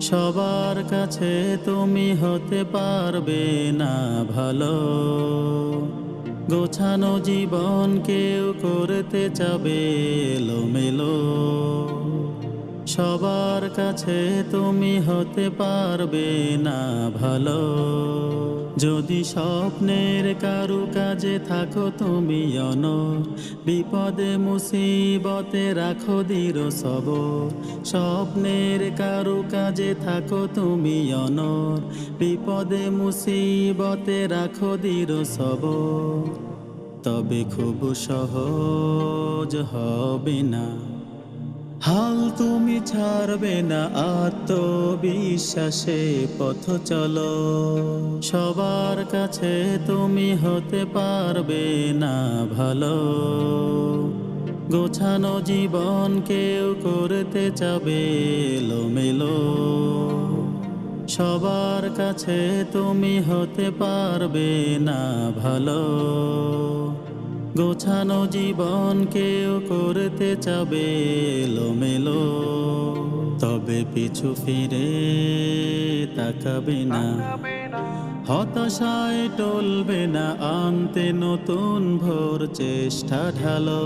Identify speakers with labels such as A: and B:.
A: সবার কাছে তুমি হতে পারবে না ভালো। গোছানো জীবন কেউ করতে চাবে এলোমেলো। সবার কাছে তুমি হতে পারবে না ভালো। যদি স্বপ্নের কারু কাজে থাকো তুমি অন বিপদে, মুসিবতে রাখো দৃঢ় সব স্বপ্নের কারু কাজে থাকো তুমি অনর, বিপদে, মুসিবতে রাখো দৃঢ় সব তবে খুব সহজ হবে না। হাল তুমি ছাড়বে না আত্মবিশ্বাসে পথ চলো। সবার কাছে তুমি হতে পারবে না ভালো। গোছানো জীবন কেউ করতে চাবে এলোমেলো। সবার কাছে তুমি হতে পারবে না ভালো। গোছানো জীবন কেউ করতে চাবে এলোমেলো। পিছু ফিরে তাকাবে না। হতাশায় টলবে না আনতে নতুন ভোর চেষ্টা ঢালো।